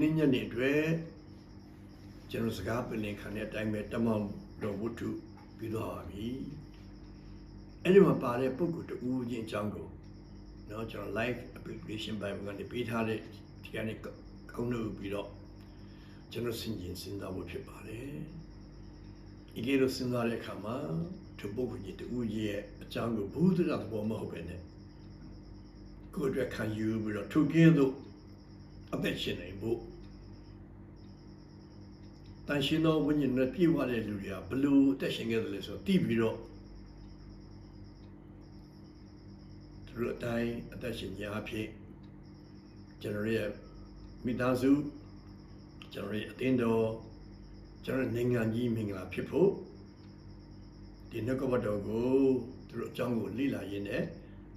နေ့ညနေအတွက်ကျွန်တော်စကားပြင်လင်ခံတဲ့အတိုင်းပဲတမောင်တော်ဝတ္ထုပြီးတော့ပါပြီအဲ့ဒီမှာပါတဲ့ပုဂ္ဂိုလ်တူဦးချင်းအကြောင်းကိုเนาะကျွန်တော် live application bible ကနေပေးထားတဲ့ဒီကနေ့ကောင်းလို့ပြီးတော့ကျွန်တော်စဉ်းကျင်စဉ်းစားဖို့ဖြစ်ပါတယ်ဒီကိလိုစဉ်းစားတဲ့အခါမှာသူပုဂ္ဂိုလ်ကြီးတူဦးကြီးရဲ့အကြောင်းကိုဘုဒ္ဓတာသဘောမဟုတ်ပဲနဲ့ကိုယ်အတွက်ခံယူပြီးတော့သူကင်းသို့ အသက်ရှင်နိုင်ဖို့တန်ရှင်သောဝိညာဉ်နဲ့ပြည့်ဝတဲ့လူတွေကဘလို့အသက်ရှင်ခဲ့တယ်လဲဆိုတော့သိပြီးတော့သူတို့အတိုင်းအသက်ရှင်ကြအဖြစ်ကျွန်တော်ရဲ့မိသားစုကျွန်တော်ရဲ့အသင်းတော်ကျွန်တော်နိုင်ငံကြီးမင်္ဂလာဖြစ်ဖို့ဒီနှုတ်ကပတ်တော်ကိုသူတို့အကြောင်းကိုလေ့လာရင်းနဲ့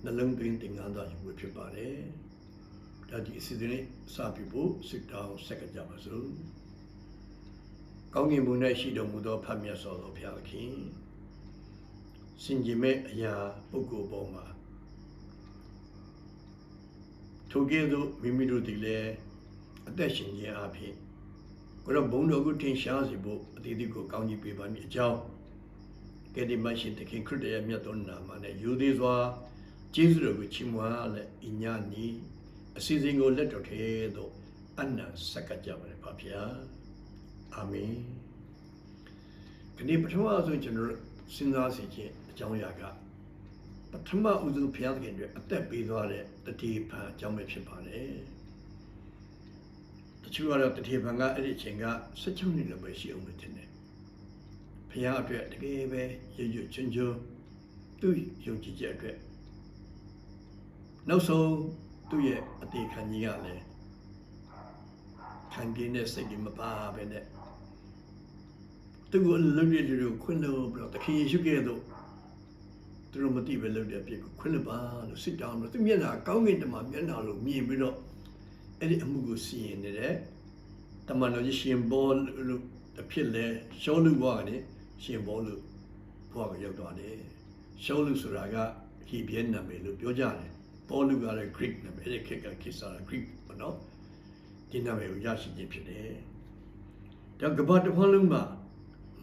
နှလုံးသွင်းသင်ခန်းစာယူဖို့ဖြစ်ပါတယ်။ ဒါဒီအစီအစဉ်လေးစပြဖို့စစ်တောင်းဆက်ကကြပါစို့။ကောင်းကင်ဘုံ၌ရှိတော်မူသောဖတ်မြတ်စွာသောဘုရားခင်စင်ကြယ်မဲ့အရာပုဂ္ဂိုလ်ပေါ်မှာထိုကဲ့သို့မိမိတို့သည်လည်းအသက်ရှင်ခြင်းအဖြစ်ကိုယ်တော်ဘုံတော်ကိုထင်ရှားစေဖို့အတိအသီးကိုကောင်းကြီးပေးပါမည်အကြောင်းကဲဒီမရှင်တခင်ခရစ်တော်ရဲ့မြတ်သောနာမနဲ့ယူသေးစွာကျေးဇူးတော်ကိုချီးမွမ်းလက်အညာနီ အစီအစဉ်ကိုလက်တော်ထဲသို့အနံဆက်ကပ်ကြပါれပါဗျာအာမင်ခဏပထမဆုံးကျွန်တော်စဉ်းစားစီခြင်းအကြောင်းအရာကပထမဦးဆုံးဘုရားသခင်တွေအသက်ပေးသွားတဲ့တတိဖန်အကြောင်းပဲဖြစ်ပါတယ်တချို့ကတော့တတိဖန်ကအဲ့ဒီအချိန်က16နှစ်လောက်ပဲရှိအောင်လို့ထင်တယ်ဘုရားအတွက်တကယ်ပဲရရွချွန်းချွန်းသူ့ယုံကြည်ချက်အတွက်နောက်ဆုံး သူ့ရဲ့အသေးခံကြီးကလည်းခံပြင်းတဲ့စိတ်ကြီးမပါပဲနဲ့သူ့ကိုလုံးရည်လို့ခွင့်လို့ပြီးတော့တခင်ယေရှုကဲ့သို့သူတို့မသိပဲလုပ်တဲ့အဖြစ်ကိုခွင့်လို့ပါလို့စစ်တောင်းလို့သူမျက်နှာကောင်းကင်တမမျက်နှာလို့မြင်ပြီးတော့အဲ့ဒီအမှုကိုစီရင်နေတဲ့တမန်တော်ကြီးရှင်ဘောလို့အဖြစ်လဲရှောလူဘွားကနေရှင်ဘောလို့ဘွားကိုရောက်သွားတယ်ရှောလူဆိုတာကဟီဘီယန်နာမည်လို့ပြောကြတယ် ဘောလူကလည်း Greek နာမည်အဲ့ဒီခေတ်ကခေတ်စား Greek ပေါ့နော်ဒီနာမည်ကိုရရှိခြင်းဖြစ်တယ်ဒါကဘာတစ်ဖက်လုံးမှာ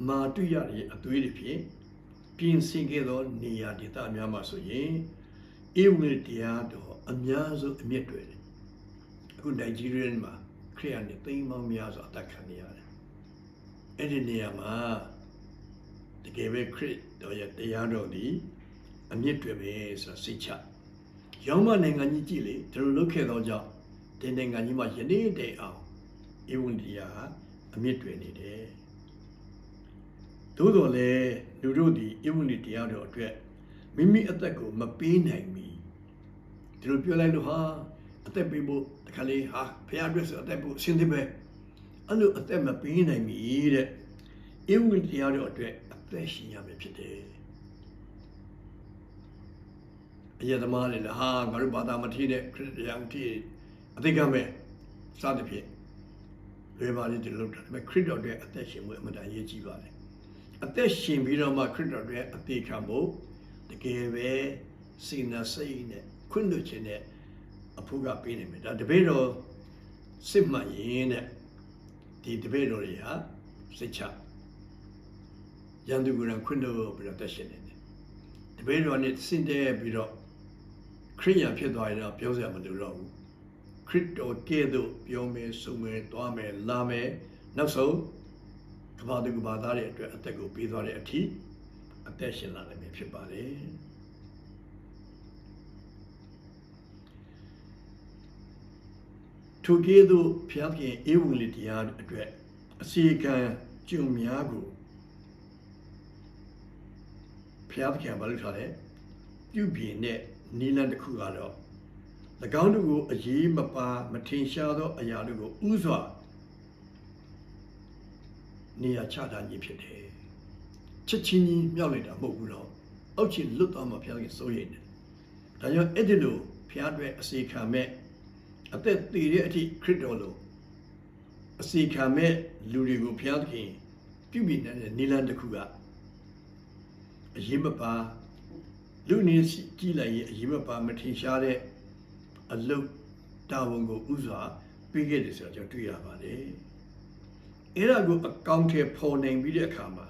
မာတုရရဲ့အသွေးတွေဖြင့်ပြင်ဆင်ခဲ့သောနေရာဒေသများမှာဆိုရင်ဧဝံတရားတော်အများဆုံးအမြင့်တွေတယ်အခုနိုင်ဂျီးရီးယားမှာခရစ်ယာန်တွေသိမ်းပေါင်းများစွာအသက်ခံနေရတယ်အဲ့ဒီနေရာမှာတကယ်ပဲခရစ်တော်ရဲ့တရားတော်ဒီအမြင့်တွေပဲဆိုတာစိတ်ချ ရောင်းမနိုင်ငံကြီးကြည့်လေဒီလိုလုပ်ခဲ့သောကြောင့်ဒီနိုင်ငံကြီးမှာယနေ့တည်းအောင်ဧဝံတရားအမြင့်တွေနေတယ်သို့တော်လည်းလူတို့ဒီဧဝံဂေလိတရားတော်အတွက်မိမိအသက်ကိုမပေးနိုင်မီဒီလိုပြောလိုက်လို့ဟာအသက်ပေးဖို့တခါလေးဟာဖခင်အတွက်ဆိုအသက်ဖို့အရှင်းသေးပဲအဲ့လိုအသက်မပေးနိုင်မီတဲ့ဧဝံဂေလိတရားတော်အတွက်အသက်ရှင်ရမယ်ဖြစ်တယ် အယသမားတွေလည်းဟာငါတို့ဘာသာမထီးတဲ့ခရစ်ယာန်ထီးအသိကမဲ့စသဖြင့်လွယ်ပါလေဒီလိုဒါပေမဲ့ခရစ်တော်အတွက်အသက်ရှင်မှုအမှန်တန်ရေးကြည့်ပါလေအသက်ရှင်ပြီးတော့မှခရစ်တော်ရဲ့အသေးခံဖို့တကယ်ပဲစိတ်နဲ့စိတ်နဲ့ခွင့်လွှတ်ခြင်းနဲ့အဖို့ကပေးနေမယ်ဒါတပည့်တော်စစ်မှန်ရင်တဲ့ဒီတပည့်တော်တွေဟာစိတ်ချရန်သူကရန်ခွင့်လွှတ်ပြီးတော့တက်ရှင်နေတယ်တပည့်တော်နဲ့စင်တဲ့ပြီးတော့ ခရိယာဖြစ်သွားရင်တော့ပြောစရာမလိုတော့ဘူးခရစ်တော်ကဲ့သို့ပြောမယ်ဆိုမယ်သွားမယ်လာမယ်နောက်ဆုံးကမ္ဘာသူကမ္ဘာသားတွေအတွက်အသက်ကိုပေးသွားတဲ့အထိအသက်ရှင်လာနိုင်ပြီဖြစ်ပါတယ်ထိုကဲ့သို့ဖျားခင်ဧဝံဂေလိတရားအတွက်အစီကံကျုံများကိုဖျားခင်ဘာလို့ထားလဲပြုပြင်တဲ့ နီလန်တစ်ခုကတော့၎င်းတို့ကိုအရေးမပါမထင်ရှားသောအရာတို့ကိုဥစွာနေရာချထားခြင်းဖြစ်တယ်ချက်ချင်းကြီးမြောက်လိုက်တာမဟုတ်ဘူးတော့အောက်ချင်လွတ်သွားမှဘုရားကြီးစိုးရိမ်တယ်ဒါကြောင့်အဲ့ဒီလိုဘုရားအတွက်အစီခံမဲ့အသက်တည်တဲ့အထိခရစ်တော်လိုအစီခံမဲ့လူတွေကိုဘုရားသခင်ပြုပြင်တဲ့နီလန်တစ်ခုကအရေးမပါ လူနေကြည့်လိုက်ရင်အရေးမပါမထင်ရှားတဲ့အလုတ်တာဝန်ကိုဥစွာပြီးခဲ့တယ်ဆိုတော့ကျွန်တော်တွေ့ရပါတယ်အဲ့ဒါကိုအကောင့်ထဲပေါ်နိုင်ပြီးတဲ့အခါမှာ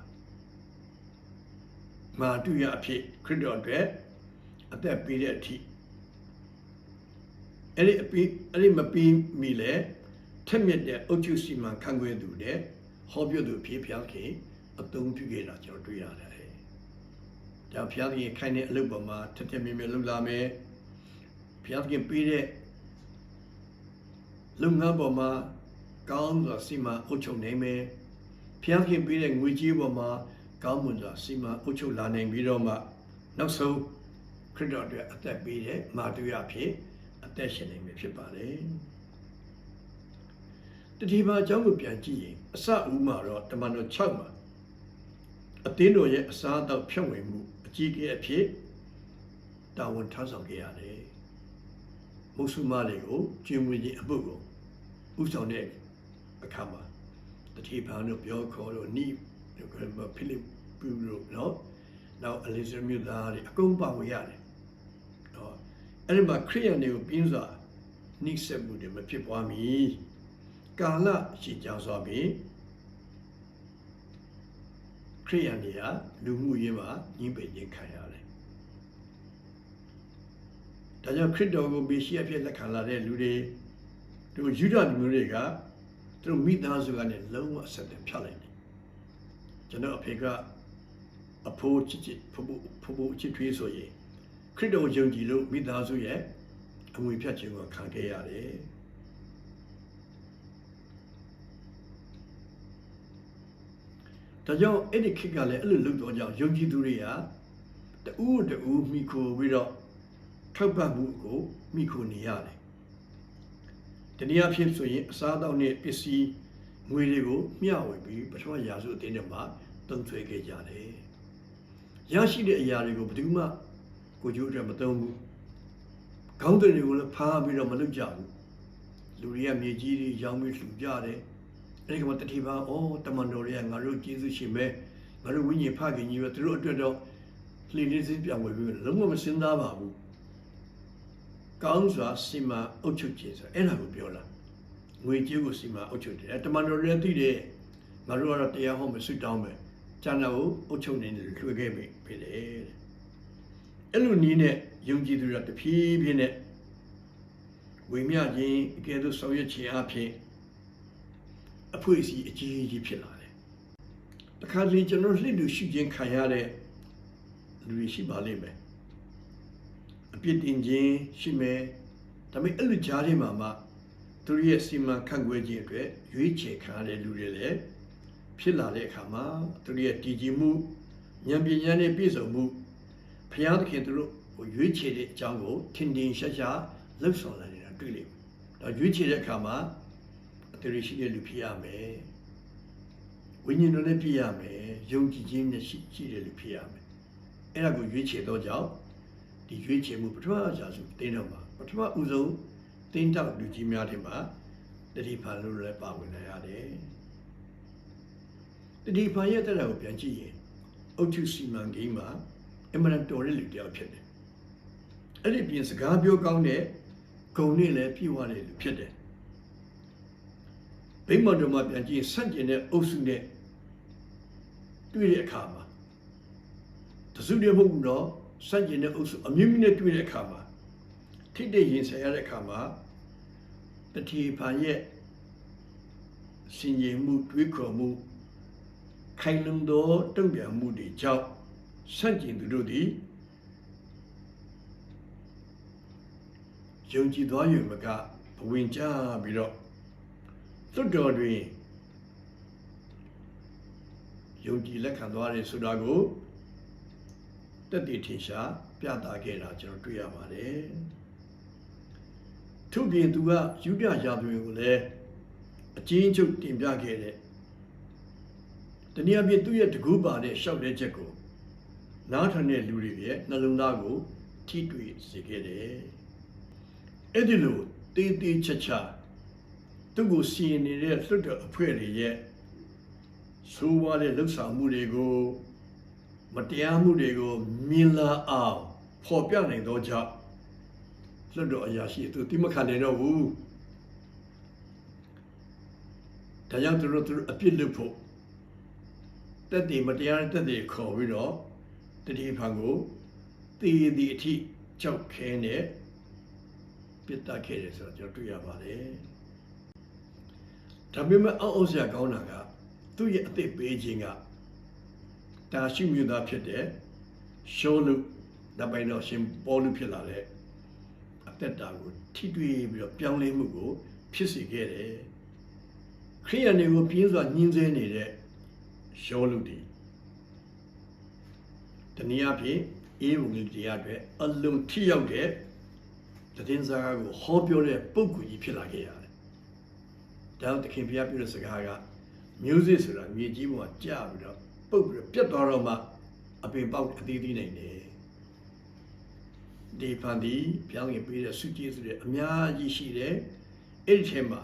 မာတူရအဖြစ်ခရစ်တော်အတွက်အသက်ပေးတဲ့အထိအဲ့ဒီအပြီးအဲ့ဒီမပြီးမီလဲထက်မြက်တဲ့အုတ်ချုပ်စီမံခန့်ခွဲသူတဲ့ဟောပြောသူဖြစ်ဖျားခင်အသုံးပြုခဲ့တာကျွန်တော်တွေ့ရတယ်။ ဒါဖျားခင်ခိုင်းတဲ့အလုပ်ပေါ်မှာထက်ထက်မြက်မြက်လုပ်လာမယ်။ဖျားခင်ပေးတဲ့လုပ်ငန်းပေါ်မှာကောင်းစွာစီမံအုပ်ချုပ်နိုင်မယ်။ဖျားခင်ပေးတဲ့ငွေကြေးပေါ်မှာကောင်းမွန်စွာစီမံအုပ်ချုပ်လာနိုင်ပြီးတော့မှနောက်ဆုံးခရစ်တော်အတွက်အသက်ပေးတဲ့မာတူရဖြစ်အသက်ရှင်နိုင်မယ်ဖြစ်ပါတယ်။တတိပါအကြောင်းကိုပြန်ကြည့်ရင်အစအဦးမှာတော့တမန်တော်6မှာအသင်းတော်ရဲ့အစားအသောက်ဖြန့်ဝေမှုအ ကြီးအကဲအဖြစ်တာဝန်ထမ်းဆောင်ခဲ့ရတယ်။မုဆုမတွေကိုကျွေးမွေးခြင်းအပုပ်ကိုဥဆောင်တဲ့အခါမှာတတိပါတို့ပြောခေါ်တော့နိဖိလိပ္ပုတို့နော်နောက်အလီဇမြူသားတွေအကုန်ပါဝင်ရတယ်။နော်အဲ့ဒီမှာခရိယန်တွေကိုပြင်းစွာနှိစက်မှုတွေမဖြစ်ပွားမီကာလရှိကြောင်းစွာဖြင့် ခရိယန်တွေကလူမှုရေးမှာညှိပယ်ခြင်းခံရတယ်။ဒါကြောင့်ခရစ်တော်ကိုမေရှိယဖြစ်လက်ခံလာတဲ့လူတွေတို့ယူဒလူမျိုးတွေကသူတို့မိသားစုကနေလုံးဝအဆက်အဖြတ်လိုက်တယ်။ကျွန်တော်အဖေကအဖိုးချစ်ချစ်ဖဖို့ဖဖို့ချစ်ထွေးဆိုရင်ခရစ်တော်ယုံကြည်လို့မိသားစုရဲ့အငွေဖြတ်ခြင်းကိုခံခဲ့ရတယ်။ ဒါကြောင့်အဲ့ဒီခေတ်ကလည်းအဲ့လိုလုပ်တော့ကြောင့်ယုံကြည်သူတွေကတူးတူးမိခိုပြီးတော့ထောက်ပံ့မှုကိုမိခိုနေရတယ်။တနည်းအားဖြင့်ဆိုရင်အစားအသောက်နဲ့ပစ္စည်းငွေတွေကိုမျှဝေပြီးပထမရာစုအတင်းတွေမှာသုံးဆွဲခဲ့ကြတယ်။ရရှိတဲ့အရာတွေကိုဘယ်သူမှကိုကျိုးအတွက်မသုံးဘူး။ခေါင်းတွေကိုလည်းဖားပြီးတော့မလုပ်ကြဘူး။လူတွေကမြေကြီးတွေရောင်းပြီးလှူကြတယ်။ အဲ့ဒီကမှတတိပါအော်တမန်တော်တွေကငါတို့ကျေးဇူးရှင်ပဲငါတို့ဝိညာဉ်ဖခင်ကြီးပဲသူတို့အတွက်တော့လှေလေးစင်းပြောင်းဝယ်ပြီးလုံးဝမစင်သားပါဘူးကောင်းစွာစီမံအုပ်ချုပ်ခြင်းဆိုအဲ့ဒါကိုပြောလာငွေကြေးကိုစီမံအုပ်ချုပ်တယ်တမန်တော်တွေသိတယ်ငါတို့ကတော့တရားဟောမဆွတောင်းမယ်ကျန်တော့အုပ်ချုပ်နေတယ်လွှဲခဲ့ပြီဖြစ်တယ်အဲ့လိုနည်းနဲ့ယုံကြည်သူတွေတဖြည်းဖြည်းနဲ့ဝိမြခြင်းအကယ်လို့ဆောင်ရွက်ခြင်းအဖြစ် အဖွဲ့အစည်းအကြီးကြီးဖြစ်လာတယ်။တခါတလေကျွန်တော်လှစ်လူရှိခြင်းခံရတဲ့လူတွေရှိပါလိမ့်မယ်။အပြစ်တင်ခြင်းရှိမယ်။ဒါပေမဲ့အဲ့လိုကြားထဲမှာမှသူရဲ့စီမံခန့်ခွဲခြင်းအတွက်ရွေးချယ်ခံရတဲ့လူတွေလည်းဖြစ်လာတဲ့အခါမှာသူရဲ့တည်ကြည်မှုဉာဏ်ပညာနဲ့ပြည့်စုံမှုဘုရားသခင်သူတို့ကိုရွေးချယ်တဲ့အကြောင်းကိုထင်ထင်ရှားရှားလှုပ်ဆောင်လာနေတာတွေ့လိမ့်မယ်။ဒါရွေးချယ်တဲ့အခါမှာ တရရှိတဲ့လူဖြစ်ရမယ်ဝိညာဉ်တော်နဲ့ဖြစ်ရမယ်ယုံကြည်ခြင်းနဲ့ရှိရှိတဲ့လူဖြစ်ရမယ်အဲ့ဒါကိုရွေးချယ်တော့ကြောင့်ဒီရွေးချယ်မှုပထမအရာစုတင်းတော့မှာပထမဦးဆုံးတင်းတောက်လူကြီးများတွေမှာတတိဖန်လို့လည်းပါဝင်လာရတယ်တတိဖန်ရဲ့တဲ့ကိုပြန်ကြည့်ရင်အုတ်ထုစီမံကိန်းမှာအမှန်တော်တဲ့လူတယောက်ဖြစ်တယ်အဲ့ဒီပြင်စကားပြောကောင်းတဲ့ဂုံနဲ့လည်းပြည့်ဝတဲ့လူဖြစ်တယ် ဗိမာန်တော်မှာပြန်ကြည့်ဆန့်ကျင်တဲ့အုပ်စုနဲ့တွေ့တဲ့အခါမှာတစုတည်းမဟုတ်ဘူးတော့ဆန့်ကျင်တဲ့အုပ်စုအမြင့်မြင့်နဲ့တွေ့တဲ့အခါမှာထိတဲ့ရင်ဆိုင်ရတဲ့အခါမှာတတိဖန်ရဲ့စင်ကြယ်မှုတွေးခေါ်မှုခိုင်လုံသောတုံ့ပြန်မှုတွေကြောင့်ဆန့်ကျင်သူတို့သည်ယုံကြည်သွား၍မကဘဝင်ကြပြီးတော့ လွတ်တော်တွင်ယုံကြည်လက်ခံသွားတယ်ဆိုတာကိုတက်တည်ထင်ရှားပြသခဲ့တာကျွန်တော်တွေ့ရပါတယ်။ထို့ပြင်သူကယူဒရာဇဝင်ကိုလည်းအချင်းချုပ်တင်ပြခဲ့တဲ့တနည်းအားဖြင့်သူ့ရဲ့တကူပါတဲ့ရှောက်တဲ့ချက်ကိုနားထန်တဲ့လူတွေရဲ့နှလုံးသားကိုထိတွေ့စေခဲ့တယ်။အဲ့ဒီလိုတေးသေးချာချာ သူ့ကိုစီရင်နေတဲ့လွတ်တော်အဖွဲ့တွေရဲ့ဆိုးဝါးတဲ့လှုပ်ဆောင်မှုတွေကိုမတရားမှုတွေကိုမြင်လာအောင်ဖော်ပြနိုင်သောကြောင့်လွတ်တော်အရာရှိသူတိမခံနိုင်တော့ဘူးဒါကြောင့်သူတို့သူတို့အပြစ်လွတ်ဖို့တက်တည်မတရားတဲ့တက်တည်ခေါ်ပြီးတော့တတိဖန်ကိုတည်တည်အထိကြောက်ခဲနဲ့ပြစ်တက်ခဲ့တယ်ဆိုတော့ကျွန်တော်တွေ့ရပါတယ် ဒါပေမဲ့အောက်အောက်ဆရာကောင်းတာကသူ့ရဲ့အသက်ပေးခြင်းကတာရှိမြူသားဖြစ်တဲ့ရှောလူတပိုင်တော်ရှင်ပေါ်လူဖြစ်လာတဲ့အသက်တာကိုထိတွေ့ပြီးတော့ပြောင်းလဲမှုကို ဖြစ်စေခဲ့တယ်ခရိယန်တွေကိုပြင်းစွာညှင်းဆဲနေတဲ့ရှောလူတီတနည်းအားဖြင့်အေးဝံဂေလိတရားအတွက်အလုံးထိရောက်တဲ့သတင်းစကားကိုဟောပြောတဲ့ပုဂ္ဂိုလ်ကြီးဖြစ်လာခဲ့ရတယ်။ ဒါကြောင့်သခင်ဘုရားပြောတဲ့စကားကမျိုးစစ်ဆိုတာမြေကြီးပေါ်မှာကြာပြီးတော့ပုတ်ပြီးတော့ပြတ်သွားတော့မှအပင်ပေါက်အသေးသေးနိုင်တယ်။ဒီဖန်ဒီဘုရားခင်ပေးတဲ့စုကြည်ဆိုတဲ့အများကြီးရှိတယ်။အဲ့ဒီထဲမှာ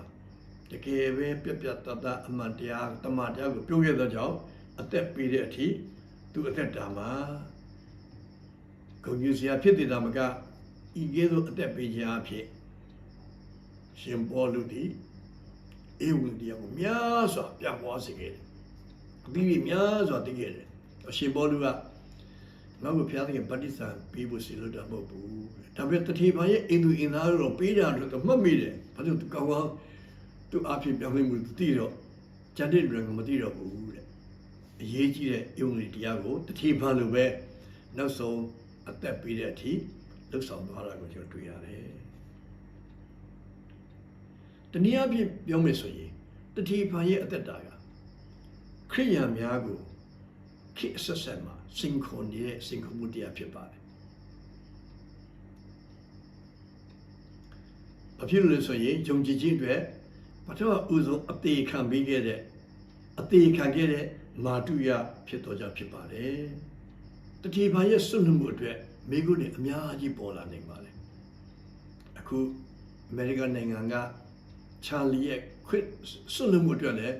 တကယ်ပဲပြက်ပြက်တတ်တတ်အမှန်တရားတမန်တရားကိုပြောခဲ့သောကြောင့်အသက်ပေးတဲ့အထိသူအသက်တာမှာဂုဏ်ယူစရာဖြစ်တဲ့တာမကဤကဲ့သို့အသက်ပေးခြင်းအဖြစ်ရှင်ဘောလူသည် အေဝံတရားကိုများစွာပြန့်ပွားစေခဲ့တယ်။အပြီးပြီးများစွာတည်ခဲ့တယ်။အရှင်ဘောလူကငါ့ကိုဖျားတဲ့ဗတ္တိဆံပေးဖို့စီလို့တာမဟုတ်ဘူး။ဒါပေမဲ့တတိပါရဲ့အင်သူအင်သားတို့ပေးတာလို့တော့မှတ်မိတယ်။ဘာလို့ကောင်းကောင်းသူအဖြစ်ပြောင်းလဲမှုတည်တော့ဂျန်တဲ့လူကမတည်တော့ဘူးတဲ့အရေးကြီးတဲ့ယုံကြည်တရားကိုတတိပါလိုပဲနောက်ဆုံးအသက်ပေးတဲ့အထိလှုပ်ဆောင်သွားတာကိုကျွန်တော်တွေ့ရတယ်။ တနည်းအားဖြင့်ပြောမယ်ဆိုရင်တတိဖန်ရဲ့အသက်တာကခရိယာများကိုခိအဆက်ဆက်မှာစင်ခွန်နေတဲ့စင်ခွန်မှုတရားဖြစ်ပါတယ်။ဘာဖြစ်လို့လဲဆိုရင်ဂျုံကြည်ခြင်းအတွက်ပထမဦးဆုံးအသေးခံပေးခဲ့တဲ့အသေးခံခဲ့တဲ့မာတုယဖြစ်တော်ကြဖြစ်ပါတယ်။တတိဖန်ရဲ့စွန့်လွတ်မှုအတွက်မိကုနဲ့အများကြီးပေါ်လာနိုင်ပါလေအခုအမေရိကန်နိုင်ငံက ချာလီရဲ့ခွတ်ဆွလွတ်မှုအတွက်လည်း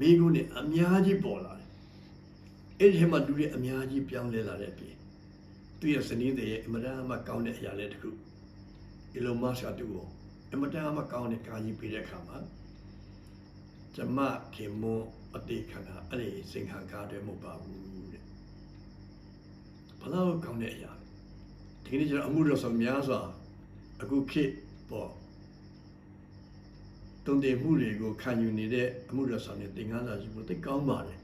မိကုနဲ့အများကြီးပေါ်လာတယ်အဲ့ဒီမှာလူတွေအများကြီးပြောင်းလဲလာတဲ့အပြင်သူရဲ့ဇနီးတွေရဲ့အမတန်မှကောင်းတဲ့အရာလေးတစ်ခုအီလွန်မတ်စ်ကသူ့ကိုအမတန်မှကောင်းတဲ့ကာကြီးပေးတဲ့အခါမှာကျမခင်မွန်အတေခန္ဓာအဲ့ဒီစင်ခံကားတွေမဟုတ်ပါဘူးတဲ့ဘလောက်ကောင်းတဲ့အရာဒီနေ့ကျတော့အမှုတော်ဆောင်များစွာအခုခေတ်ပေါ့ တုံတင်မှုတွေကိုခံယူနေတဲ့အမှုတော်ဆောင်တွေသင်္ကန်းစာရှိဖို့သိကောင်းပါတယ်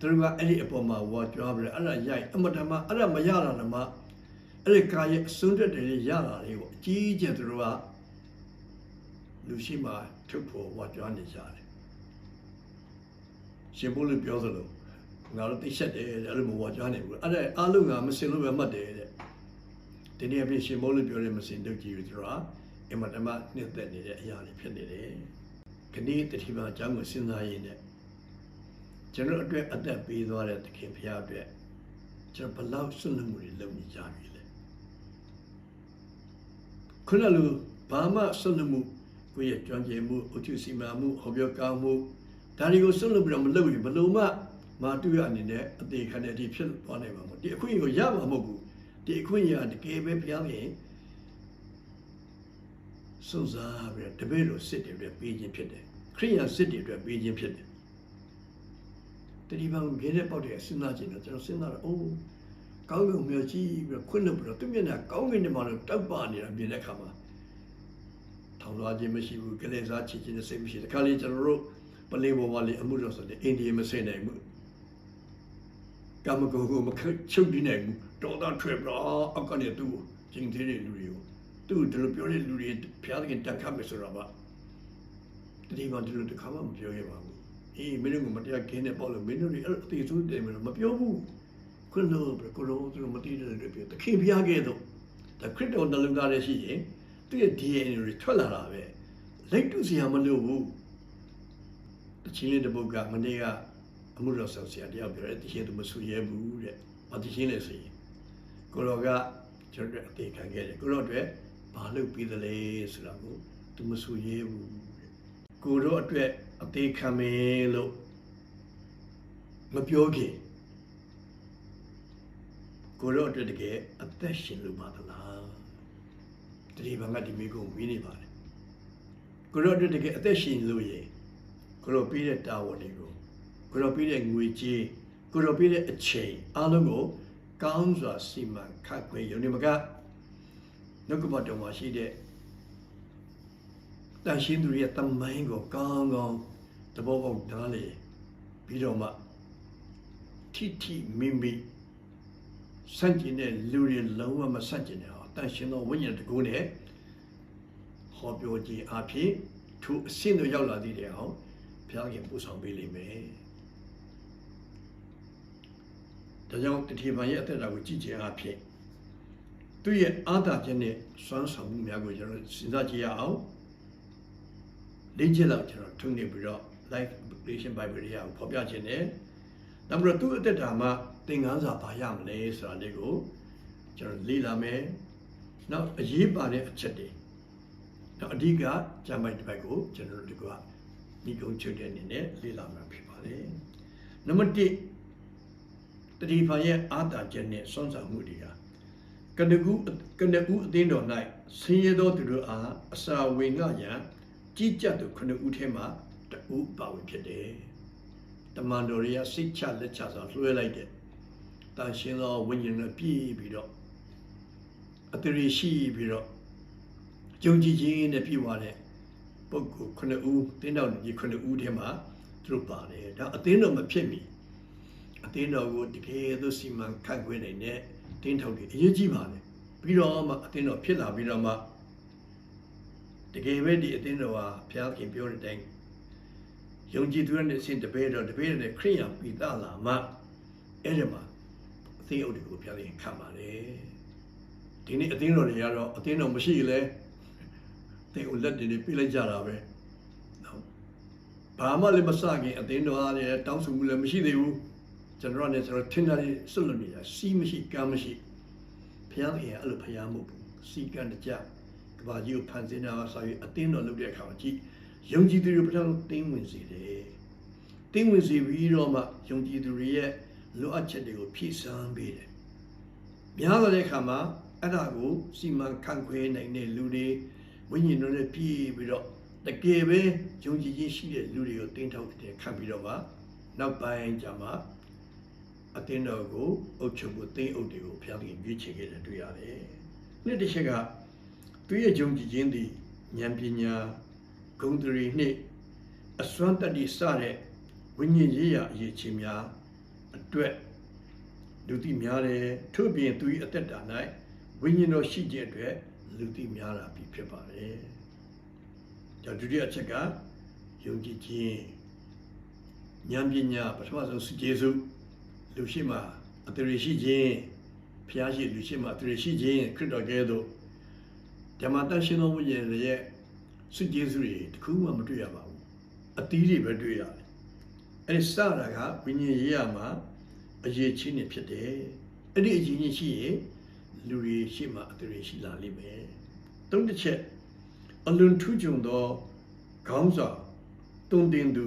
သူတို့ကအဲ့ဒီအပေါ်မှာဝါကြွားပြီးအဲ့ဒါရိုက်အမတမအဲ့ဒါမရတာလည်းမအဲ့ဒီကာရဲ့အစွန်းတက်တယ်ရတာလေးကိုအကြီးကျယ်သူတို့ကလူရှိမှထုတ်ဖို့ဝါကြွားနေကြတယ်ရှင်ဘုလို့ပြောသလိုငါတို့သိချက်တယ်အဲ့လိုမဝါကြွားနေဘူးအဲ့ဒါအားလုံးကမစင်လို့ပဲမှတ်တယ်တဲ့ဒီနေ့အဖြစ်ရှင်မိုးလို့ပြောတဲ့မစင်တို့ကြီးတို့က အင်မတမနှစ်သက်နေတဲ့အရာတွေဖြစ်နေတယ်ခဏတတိပါအကြောင်းကိုစဉ်းစားရင်းနဲ့ကျွန်တော်အတွက်အသက်ပေးသွားတဲ့သခင်ဖရာအတွက်ကျွန်တော်ဘလောက်ဆွလွတ်မှုတွေလုပ်နေကြပြီလဲခုနလိုဘာမှဆွလွတ်မှုကိုယ့်ရဲ့ကြွမ်းကျင်မှုအထုစီမာမှုဟောပြောကောင်းမှုဒါတွေကိုဆွလွတ်ပြီးတော့မလုပ်ရင်ဘလို့မှမာတူရအနေနဲ့အသေးခံတဲ့အထိဖြစ်သွားနိုင်မှာမဟုတ်ဒီအခွင့်အရေးကိုရမှာမဟုတ်ဘူးဒီအခွင့်အရေးတကယ်ပဲဘုရားခင် စွန့်စားပြီးတပည့်တော်စစ်တွေအတွက်ပေးခြင်းဖြစ်တယ်ခရိယန်စစ်တွေအတွက်ပေးခြင်းဖြစ်တယ်တတိပံကိုခဲတဲ့ပေါက်တဲ့စဉ်းစားခြင်းတော့ကျွန်တော်စဉ်းစားတော့အိုးကောင်းကင်မြေကြီးပြီးတော့ခွင့်လို့ပြီးတော့သူမျက်နှာကောင်းကင်ထဲမှာတော့တောက်ပါနေတာမြင်တဲ့အခါမှာထောင်လွှားခြင်းမရှိဘူးကလေးစားချစ်ခြင်းနဲ့စိတ်မရှိတခါလေကျွန်တော်တို့ပလင်ပေါ်မှာလေအမှုတော်ဆိုတဲ့အိန္ဒိယမစင်နိုင်ဘူးကမ္မကိုကိုမချုပ်တည်နိုင်ဘူးတော်တော်ထွက်ပြီးတော့အကနေသူ့ကိုကျင်သေးတဲ့လူတွေကို သူ့ဒီလိုပြောတဲ့လူတွေဖျားတဲ့တက်ခတ်မယ်ဆိုတော့ပါတတိယဒီလိုတစ်ခါမှမပြောရပါဘူးအေးမင်းတို့ကမတရားခင်းနေပေါ့လို့မင်းတို့တွေအဲ့အသေးစိုးတယ်မလို့မပြောဘူးခွန်းလို့ကိုလိုသူမတည်တယ်လို့ပြောတခင်ဖျားခဲ့တော့ဒါခရစ်တော်နှလုံးသားရဲ့ရှိရင်သူ့ရဲ့ DNA တွေထွက်လာတာပဲလိုက်တူစီရမလို့ဘူးတချင်းလေးတစ်ပုဒ်ကမနေ့ကအမှုတော်ဆောင်ဆရာတယောက်ပြောတယ်တချင်းသူမဆူရဲဘူးတဲ့။ဘာတချင်းလဲဆိုရင်ကိုတော်ကကျွန်တော်အသေးခံခဲ့တယ်ကိုတော်အတွက် ဘာလုပ်ပြီးသလဲဆိုတာကိုသူမဆူရဲဘူးတဲ့။ကိုတော်အတွက်အသေးခံမယ်လို့မပြောခင်ကိုတော်အတွက်တကယ်အသက်ရှင်လို့ပါသလား။တတိပံကဒီမိကုံဝင်းနေပါတယ်။ကိုတော်အတွက်တကယ်အသက်ရှင်လို့ရင်ကိုလိုပြီးတဲ့တာဝန်တွေကိုကိုလိုပြီးတဲ့ငွေကြေးကိုလိုပြီးတဲ့အချိန်အားလုံးကိုကောင်းစွာစီမံခန့်ခွဲရုံနဲ့မက နှုတ်ကပတ်တော်မှာရှိတဲ့တန်ရှင်းသူတွေရဲ့တမိုင်းကိုကောင်းကောင်းသဘောပေါက်နားလေပြီးတော့မှထိထိမိမိစန့်ကျင်တဲ့လူတွေလုံးဝမစန့်ကျင်တဲ့အောင်တန်ရှင်းသောဝိညာဉ်တကူနဲ့ဟောပြောခြင်းအဖြစ်သူအစင်းတို့ရောက်လာသေးတယ်အောင်ဘုရားခင်ပို့ဆောင်ပေးလိမ့်မယ်ဒါကြောင့်တတိပံရဲ့အသက်တာကိုကြည့်ခြင်းအဖြစ် သူ့ရဲ့အာသာခြင်းနဲ့စွမ်းဆောင်မှုများကိုကျွန်တော်စဉ်းစားကြည့်ရအောင်လေ့ကျင့်တော့ကျွန်တော်ထုံနေပြီးတော့ life application bible တွေရအောင်ဖော်ပြခြင်းနဲ့နောက်ပြီးတော့သူ့အသက်တာမှာသင်ခန်းစာဘာရမလဲဆိုတာလေးကိုကျွန်တော်လေ့လာမယ်နောက်အရေးပါတဲ့အချက်တွေနောက်အဓိကဂျမ်းမိုက်တစ်ပိုက်ကိုကျွန်တော်တို့ဒီကဒီကုန်းချုပ်တဲ့အနေနဲ့လေ့လာမှာဖြစ်ပါတယ်နံပါတ်1တတိဖန်ရဲ့အာသာချက်နဲ့စွန့်စားမှုတွေက ကနကူကနကူအသင်းတော်၌ဆင်းရဲသောသူတို့အားအစာဝင်ငှရန်ကြီးကြပ်သူခုနှစ်ဦးထဲမှာတဦးပါဝင်ဖြစ်တယ်တမန်တော်တွေကစိတ်ချလက်ချစွာလွှဲလိုက်တယ်တန်ရှင်းသောဝိညာဉ်နဲ့ပြည့်ပြီးတော့အတရီရှိပြီးတော့ကြုံကြည်ခြင်းနဲ့ပြည့်ဝတဲ့ပုဂ္ဂိုလ်ခုနှစ်ဦးတင်းတော်ကြီးခုနှစ်ဦးထဲမှာသူတို့ပါတယ်ဒါအသင်းတော်မဖြစ်မီအသင်းတော်ကိုတကယ်သို့စီမံခန့်ခွဲနိုင်တဲ့ တင်းထောက်တွေအရေးကြီးပါတယ်ပြီးတော့မှအသင်းတော်ဖြစ်လာပြီးတော့မှတကယ်ပဲဒီအသင်းတော်ဟာဘုရားခင်ပြောတဲ့အတိုင်းယုံကြည်သူရဲ့အစဉ်တပည့်တော်တပည့်တော်နဲ့ခရိယံပိသလာမှအဲ့ဒီမှာအသင်းအုပ်တွေကိုဘုရားခင်ခံပါတယ်ဒီနေ့အသင်းတော်တွေကတော့အသင်းတော်မရှိလဲတဲ့ကိုလက်တွေပြလိုက်ကြတာပဲနော်ဘာမှလည်းမစခင်အသင်းတော်အားလည်းတောင်းဆိုမှုလည်းမရှိသေးဘူး ကျွန်တော်ကလည်းကျွန်တော်ထင်တာလေးစွတ်လို့နေတာစီးမရှိကမ်းမရှိဘုရားခင်အဲ့လိုဖျားမှုစီကံတကြကဘာကြီးကိုဖန်ဆင်းတာဆိုရင်အသင်းတော်လုပ်တဲ့အခါမှာကြည့်ယုံကြည်သူတွေပထမတင်းဝင်စေတယ်တင်းဝင်စေပြီးတော့မှယုံကြည်သူတွေရဲ့လိုအပ်ချက်တွေကိုဖြည့်ဆန်းပေးတယ်များလာတဲ့အခါမှာအဲ့ဒါကိုစီမံခန့်ခွဲနိုင်တဲ့လူတွေဝိညာဉ်တော်နဲ့ပြည့်ပြီးတော့တကယ်ပဲယုံကြည်ခြင်းရှိတဲ့လူတွေကိုတင်းထောက်တဲ့ခံပြီးတော့မှနောက်ပိုင်းကျမှ အတင်းတော်ကိုအုပ်ချုပ်ဖို့တင်းအုပ်တွေကိုဖျားပြီးရွေးချယ်ခဲ့တယ်တွေ့ရတယ်။နှစ်တစ်ချက်ကသူရဲ့ယုံကြည်ခြင်းသည်ဉာဏ်ပညာဂုဏ်တရီနှင့်အစွမ်းတတ္တိစတဲ့ဝိညာဉ်ရေးရာအရေးချင်းများအတွက်လူသိများတယ်ထို့ပြင်သူ၏အသက်တာ၌ဝိညာဉ်တော်ရှိခြင်းအတွက်လူသိများတာပြီဖြစ်ပါတယ်။ဒါဒုတိယအချက်ကယုံကြည်ခြင်းဉာဏ်ပညာပထမဆုံးစုကျေစု လူရှိမှအတရရှိခြင်းဖျားရှိလူရှိမှအတရရှိခြင်းခရစ်တော်ကဲ့သို့ဓမ္မတရှင်တော်ဝိညာဉ်ရဲ့စုကျေစုတွေတခုမှမတွေ့ရပါဘူး။အသီးတွေပဲတွေ့ရတယ်။အဲဒီစတာကဝိညာဉ်ရေးရမှာအရေးချင်းနေဖြစ်တယ်။အဲ့ဒီအရေးချင်းရှိရင်လူတွေရှိမှအတရရှိလာလိမ့်မယ်။သုံးတစ်ချက်အလွန်ထူးချွန်သောခေါင်းဆောင်တုံတင်သူ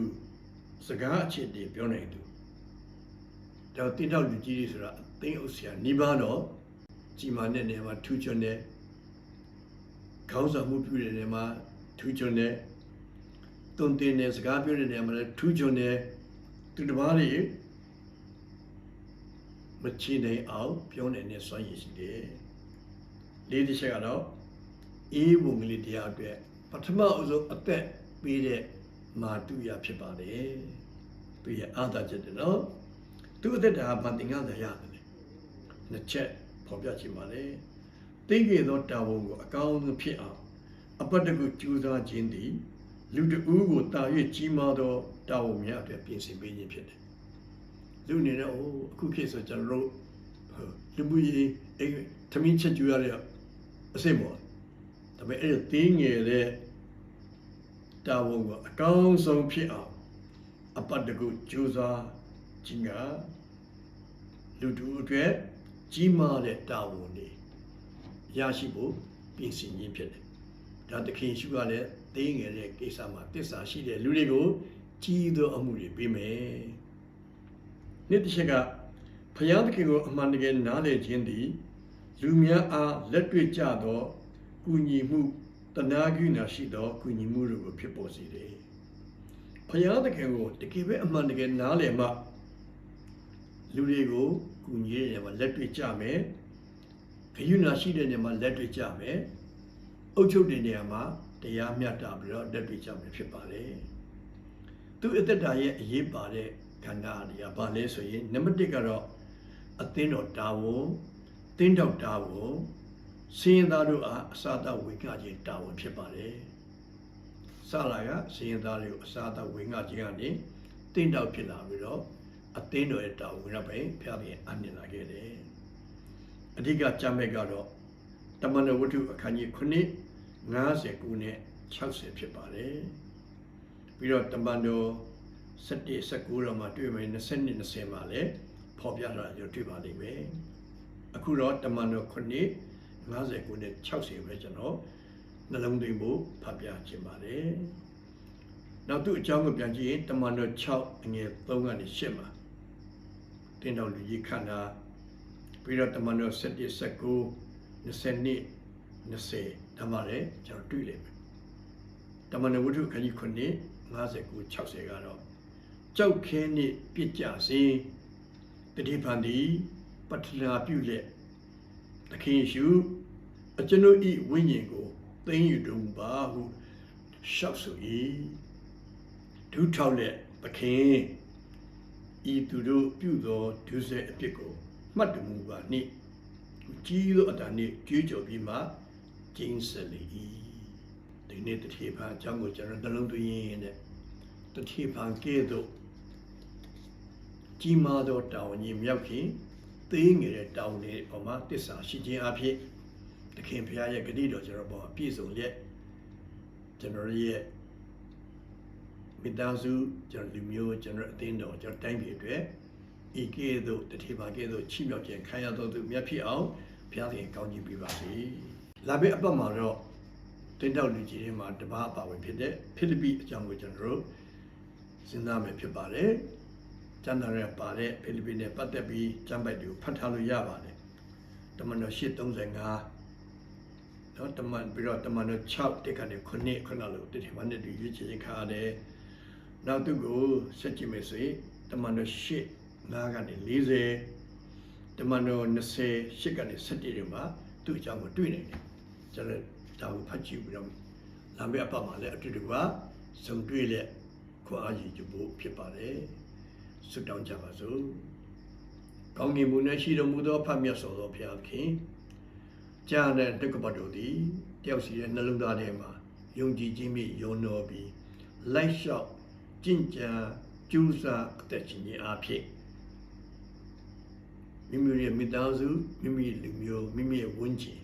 စကားအချက်တွေပြောနိုင်သူ ဒါတင်တော့လူကြီးတွေဆိုတာအသိဥစ္စာနိဗ္ဗာန်တော့ကြီးမားတဲ့နေရာမှာထူးချွန်တဲ့ခေါင်းဆောင်မှုပြုတဲ့နေရာမှာထူးချွန်တဲ့တုံတင်တဲ့စကားပြောတဲ့နေရာမှာလည်းထူးချွန်တဲ့သူတစ်ပါးတွေမချီနိုင်အောင်ပြောနိုင်တဲ့စွမ်းရည်ရှိတယ်လေးတစ်ချက်ကတော့အေးဘုံကလေးတရားအတွက်ပထမအဆုံးအသက်ပေးတဲ့မာတုရဖြစ်ပါတယ်သူရဲ့အာသာချက်တယ်နော် သူအသက်တာဘာသင်္ကန်းသာရတယ်လေနှစ်ချက်ဖော်ပြချင်ပါလေသိငယ်သောတာဝန်ကိုအကောင်းဆုံးဖြစ်အောင်အပတ်တကုကြိုးစားခြင်းသည်လူတဦးကိုတာ၍ကြီးမားသောတာဝန်များအတွက်ပြင်ဆင်ပေးခြင်းဖြစ်တယ်လူအနေနဲ့အိုးအခုဖြစ်ဆိုကျွန်တော်တို့လူမှုရေးအိမ်သမင်းချက်ကြွရတဲ့အစိမ့်ပေါ်ဒါပေမဲ့အဲ့ဒီသိငယ်တဲ့တာဝန်ကိုအကောင်းဆုံးဖြစ်အောင်အပတ်တကုကြိုးစား ခြင်းကလူတို့အတွက်ကြီးမားတဲ့တာဝန်တွေရရှိဖို့ပြင်ဆင်ခြင်းဖြစ်တယ်။ဒါသခင်ရှုကလည်းသိငယ်တဲ့ကိစ္စမှာတစ္ဆာရှိတဲ့လူတွေကိုကြီးသောအမှုတွေပေးမယ်။နေ့တစ်ချက်ကဖယားသခင်ကိုအမှန်တကယ်နားလည်ခြင်းသည်လူများအားလက်တွေ့ကြသောကုညီမှုတနာကိနာရှိသောကုညီမှုတို့ကိုဖြစ်ပေါ်စေတယ်။ဝဘုရားသခင်ကိုတကယ်ပဲအမှန်တကယ်နားလည်မှ လူတွေကိုကူညီတဲ့နေရာမှာလက်တွေ့ကြမယ်ဂယုဏရှိတဲ့နေရာမှာလက်တွေ့ကြမယ်အုပ်ချုပ်တဲ့နေရာမှာတရားမျှတပြီးတော့လက်တွေ့ကြမယ်ဖြစ်ပါလေသူအသက်တာရဲ့အရေးပါတဲ့ခန္ဓာတွေကဘာလဲဆိုရင်နံပါတ်1ကတော့အသင်းတော်တာဝန်တင်းတောက်တာဝန်စင်ရင်သားတို့အားအစာတဝေကခြင်းတာဝန်ဖြစ်ပါတယ်စလာကစင်ရင်သားတွေကိုအစာတဝေငှခြင်းကနေတင်းတောက်ဖြစ်လာပြီးတော့ အသင်းတော်ရဲ့တာဝန်ကပဲဖျားပြီးအနှင်လာခဲ့တယ်အဓိကကြမ်းမဲ့ကတော့တမန်တော်ဝတ္ထုအခန်းကြီး9 59နဲ့60ဖြစ်ပါတယ်ပြီးတော့တမန်တော်17 19တော့မှတွေ့မယ်20 20မှာလည်းဖော်ပြတာရတွေ့ပါလိမ့်မယ်အခုတော့တမန်တော်9 59နဲ့60ပဲကျွန်တော်နှလုံးသွင်းဖို့ဖတ်ပြခြင်းပါတယ်နောက်သူ့အကြောင်းကိုပြန်ကြည့်ရင်တမန်တော်6အငယ်3ကနေ8မှာ တင်တော်လူကြီးခန္ဓာပြီးတော့တမန်တော်17 19 20 20ဒါမှလည်းကျွန်တော်တွေ့လိမ့်မယ်တမန်တော်ဝတ္ထုခန်းကြီး9 59 60ကတော့ကြောက်ခဲနှင့်ပြစ်ကြစေတတိဖန်သည်ပတ္ထနာပြုလက်သခင်ယေရှုအကျွန်ုပ်ဤဝိညာဉ်ကိုသိမ်းယူတော်မူပါဟုရှောက်ဆို၏ဒုထောက်လက်သခင် ဤသူတို့ပြုသောဒုစရိုက်အပြစ်ကိုမှတ်တော်မူပါနှင့်ကြီးသောအတန်နှင့်ကြွေးကြော်ပြီးမှကျင်းစလေ၏ဒီနေ့တတိဖန်အကြောင်းကိုကျွန်တော်နှလုံးသွင်းရင်းနဲ့တတိဖန်ကဲ့သို့ကြီးမားသောတာဝန်ကြီးမြောက်ခင်သေးငယ်တဲ့တောင်းလေးပေါ်မှာတစ္ဆာရှိခြင်းအဖြစ်သခင်ဖျားရဲ့ဂတိတော်ကျွန်တော်ပေါ်အပြည့်စုံလက်ကျွန်တော်ရဲ့ မိသားစုကျွန်တော်လူမျိုးကျွန်တော်အသင်းတော်ကျွန်တော်တိုင်းပြည်အတွက်ဤကဲ့သို့တတိပါကဲ့သို့ချီးမြှောက်ခြင်းခံရတော်သူမြတ်ဖြစ်အောင်ဘုရားသခင်ကောင်းချီးပေးပါစေ။လာမယ့်အပတ်မှာတော့တင်တောက်လူကြီးတွေမှာတပါးအပါဝင်ဖြစ်တဲ့ဖိလိပ္ပိအကြောင်းကိုကျွန်တော်တို့စဉ်းစားမယ်ဖြစ်ပါတယ်။ကျမ်းစာရဲ့ပါတဲ့ဖိလိပ္ပိနဲ့ပတ်သက်ပြီးကျမ်းပိုက်တွေကိုဖတ်ထားလို့ရပါတယ်။တမန်တော်835နော်တမန်ပြီးတော့တမန်တော်6တက်ကနေ9ခုနလို့တတိမနဲ့တူရွေးချယ်ခြင်းခါရတယ်။ နောက်သူကိုဆက်ကြည့်မယ်ဆိုရင်တမန်တော်8 9ကနေ40တမန်တော်20 8ကနေ17တွေမှာသူ့အကြောင်းကိုတွေ့နေတယ်။ကျွန်တော်ဒါကိုဖတ်ကြည့်ပြီးတော့လာမယ့်အပတ်မှာလည်းအတူတူကစုံတွေ့လက်ခွန်အားကြီးကြဖို့ဖြစ်ပါတယ်။ဆုတောင်းကြပါစို့။ကောင်းကင်ဘုံနဲ့ရှိတော်မူသောဖတ်မြတ်စွာသောဘုရားခင်ကြားတဲ့တက္ကပတ်တော်သည်တယောက်စီရဲ့နှလုံးသားထဲမှာယုံကြည်ခြင်းမြင့်ယုံတော်ပြီးလိုက်လျှောက် ကြင်ကြံကျူးစာအသက်ရှင်ခြင်းအဖြစ်မိမိရဲ့မိသားစုမိမိလူမျိုးမိမိရဲ့ဝန်းကျင်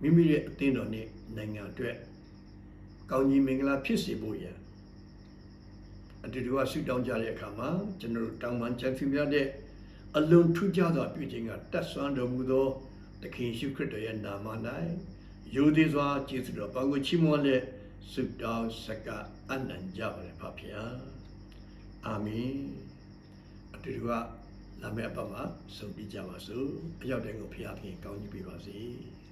မိမိရဲ့အသင်းတော်နဲ့နိုင်ငံအတွက်ကောင်းကြီးမင်္ဂလာဖြစ်စေဖို့ရန်အတူတူကဆုတောင်းကြတဲ့အခါမှာကျွန်တော်တို့တောင်းပန်ချက်ပြပြတဲ့အလုံးထူးခြားသောပြုခြင်းကတတ်ဆွမ်းတော်မူသောသခင်ရှုခရစ်တော်ရဲ့နာမ၌ယိုသေးစွာကျေးဇူးတော်ပေါင်းကိုချီးမွမ်းလက် ဆုတောင်းစကားအနံ့ကြပါလေဖဖျားအာမင်အတူတူကလာမယ့်အပတ်မှာဆုံးပြကြပါစို့အရောက်တိုင်းကိုဖျားခင်ကောင်းကြီးပေးပါစေ။